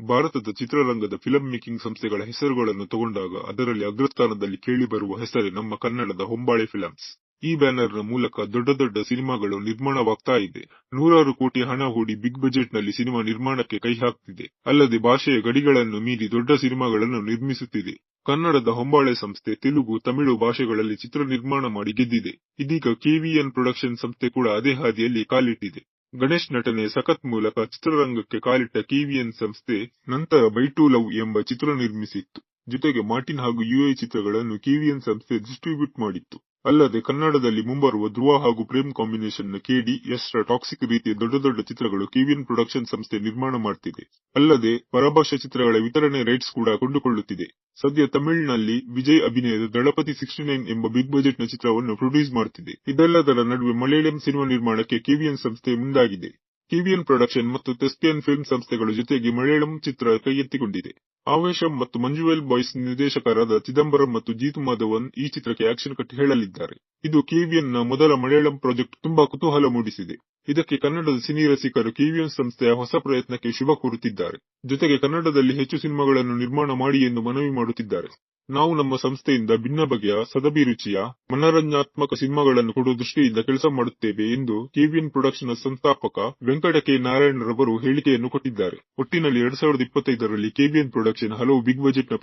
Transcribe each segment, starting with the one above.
ಭಾರತದ ಚಿತ್ರರಂಗದ film making ಸಂಸ್ಥೆಗಳ ಹೆಸರುಗಳನ್ನು ತಗೊಂಡಾಗ ಅದರಲ್ಲಿ ಅಗ್ರಸ್ಥಾನದಲ್ಲಿ ಕೇಳಿಬರುವ ಹೆಸರೇ ನಮ್ಮ ಕನ್ನಡದ ಹೊಂಬಾಳೆ ಫಿಲಂಸ್ ಈ ಬ್ಯಾನರ್ನ ಮೂಲಕ ದೊಡ್ಡ ದೊಡ್ಡ ಸಿನಿಮಾಗಳು ನಿರ್ಮಾಣವಾಗ್ತಾ ಇದೆ. ನೂರಾರು ಕೋಟಿ ಹಣ ಹೂಡಿ ಬಿಗ್ ಬಜೆಟ್ನಲ್ಲಿ ಸಿನಿಮಾ ನಿರ್ಮಾಣಕ್ಕೆ ಕೈ ಹಾಕ್ತಿದೆ. ಅಲ್ಲದೆ ಭಾಷೆಯ ಗಡಿಗಳನ್ನು ಮೀರಿ ದೊಡ್ಡ ಸಿನಿಮಾಗಳನ್ನು ನಿರ್ಮಿಸುತ್ತಿದೆ. ಕನ್ನಡದ ಹೊಂಬಾಳೆ ಸಂಸ್ಥೆ ತೆಲುಗು, ತಮಿಳು ಭಾಷೆಗಳಲ್ಲಿ ಚಿತ್ರ ನಿರ್ಮಾಣ ಮಾಡಿ ಗೆದ್ದಿದೆ. ಇದೀಗ ಕೆವಿಎನ್ ಪ್ರೊಡಕ್ಷನ್ ಸಂಸ್ಥೆ ಕೂಡ ಅದೇ ಹಾದಿಯಲ್ಲಿ ಕಾಲಿಟ್ಟಿದೆ. ಗಣೇಶ್ ನಟನೆ ಸಖತ್ ಮೂಲಕ ಚಿತ್ರರಂಗಕ್ಕೆ ಕಾಲಿಟ್ಟ ಕೆವಿಎನ್ ಸಂಸ್ಥೆ ನಂತರ ಬೈ ಟು ಲವ್ ಎಂಬ ಚಿತ್ರ ನಿರ್ಮಿಸಿತ್ತು. ಜೊತೆಗೆ ಮಾರ್ಟಿನ್ ಹಾಗೂ ಯುಎ ಚಿತ್ರಗಳನ್ನು ಕೆವಿಎನ್ ಸಂಸ್ಥೆ ಡಿಸ್ಟ್ರಿಬ್ಯೂಟ್ ಮಾಡಿತ್ತು. ಅಲ್ಲದೆ ಕನ್ನಡದಲ್ಲಿ ಮುಂಬರುವ ಧ್ರುವ ಹಾಗೂ ಪ್ರೇಮ್ ಕಾಂಬಿನೇಷನ್ನ ಕೆಡಿ, ಎಸ್ ಟಾಕ್ಸಿಕ್ ರೀತಿಯ ದೊಡ್ಡ ದೊಡ್ಡ ಚಿತ್ರಗಳು ಕೆವಿಎನ್ ಪ್ರೊಡಕ್ಷನ್ ಸಂಸ್ಥೆ ನಿರ್ಮಾಣ ಮಾಡ್ತಿದೆ. ಅಲ್ಲದೆ ಪರಭಾಷಾ ಚಿತ್ರಗಳ ವಿತರಣೆ ರೈಟ್ಸ್ ಕೂಡ ಕೊಂಡುಕೊಳ್ಳುತ್ತಿದೆ. ಸದ್ಯ ತಮಿಳಿನಲ್ಲಿ ವಿಜಯ್ ಅಭಿನಯದ ದಳಪತಿ ಸಿಕ್ಸ್ಟಿ ನೈನ್ ಎಂಬ ಬಿಗ್ ಬಜೆಟ್ನ ಚಿತ್ರವನ್ನು ಪ್ರೊಡ್ಯೂಸ್ ಮಾಡ್ತಿದೆ. ಇದೆಲ್ಲದರ ನಡುವೆ ಮಲಯಾಳಂ ಸಿನಿಮಾ ನಿರ್ಮಾಣಕ್ಕೆ ಕೆವಿಎನ್ ಸಂಸ್ಥೆ ಮುಂದಾಗಿದೆ. ಕೆವಿಎನ್ ಪ್ರೊಡಕ್ಷನ್ ಮತ್ತು ಥೆಸ್ಪಿಯನ್ ಫಿಲ್ಮ್ ಸಂಸ್ಥೆಗಳ ಜೊತೆಗೆ ಮಲಯಾಳಂ ಚಿತ್ರ ಕೈಗೆತ್ತಿಕೊಂಡಿದೆ. ಆವೇಶಂ ಮತ್ತು ಮಂಜುವೆಲ್ ಬಾಯ್ಸ್ ನಿರ್ದೇಶಕರಾದ ಚಿದಂಬರಂ ಮತ್ತು ಜೀತು ಮಾಧವನ್ ಈ ಚಿತ್ರಕ್ಕೆ ಆಕ್ಷನ್ ಕಟ್ ಹೇಳಲಿದ್ದಾರೆ. ಇದು ಕೆವಿಎನ್ನ ಮೊದಲ ಮಲಯಾಳಂ ಪ್ರಾಜೆಕ್ಟ್ ತುಂಬಾ ಕುತೂಹಲ ಮೂಡಿಸಿದೆ. ಇದಕ್ಕೆ ಕನ್ನಡದ ಸಿನಿ ರಸಿಕರು ಕೆವಿಎನ್ ಸಂಸ್ಥೆಯ ಹೊಸ ಪ್ರಯತ್ನಕ್ಕೆ ಶುಭ ಕೋರುತ್ತಿದ್ದಾರೆ. ಜೊತೆಗೆ ಕನ್ನಡದಲ್ಲಿ ಹೆಚ್ಚು ಸಿನಿಮಾಗಳನ್ನು ನಿರ್ಮಾಣ ಮಾಡಿ ಎಂದು ಮನವಿ ಮಾಡುತ್ತಿದ್ದಾರೆ. ನಾವು ನಮ್ಮ ಸಂಸ್ಥೆಯಿಂದ ಭಿನ್ನ ಬಗೆಯ ಸದಭಿರುಚಿಯ ಮನರಂಜನಾತ್ಮಕ ಸಿನಿಮಾಗಳನ್ನು ಕೊಡುವ ದೃಷ್ಟಿಯಿಂದ ಕೆಲಸ ಮಾಡುತ್ತೇವೆ ಎಂದು ಕೆವಿಎನ್ ಪ್ರೊಡಕ್ಷನ್ ಸಂಸ್ಥಾಪಕ ವೆಂಕಟ ಕೆ ನಾರಾಯಣರವರು ಹೇಳಿಕೆಯನ್ನು ಕೊಟ್ಟಿದ್ದಾರೆ. ಒಟ್ಟಿನಲ್ಲಿ ಎರಡ್ ಸಾವಿರದ ಇಪ್ಪತ್ತೈದರಲ್ಲಿ ಕೆವಿಎನ್ ಪ್ರೊಡಕ್ಷನ್ ಹಲವು ಬಿಗ್ ಬಜೆಟ್ನ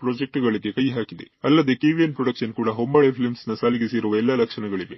ಕೈ ಹಾಕಿದೆ. ಅಲ್ಲದೆ ಕೆವಿಎನ್ ಪ್ರೊಡಕ್ಷನ್ ಕೂಡ ಹೊಂಬಾಳೆ ಫಿಲ್ಮ್ಸ್ನ ಸಾಲಿಗೆ ಸೇರುವ ಎಲ್ಲಾ ಲಕ್ಷಣಗಳಿವೆ.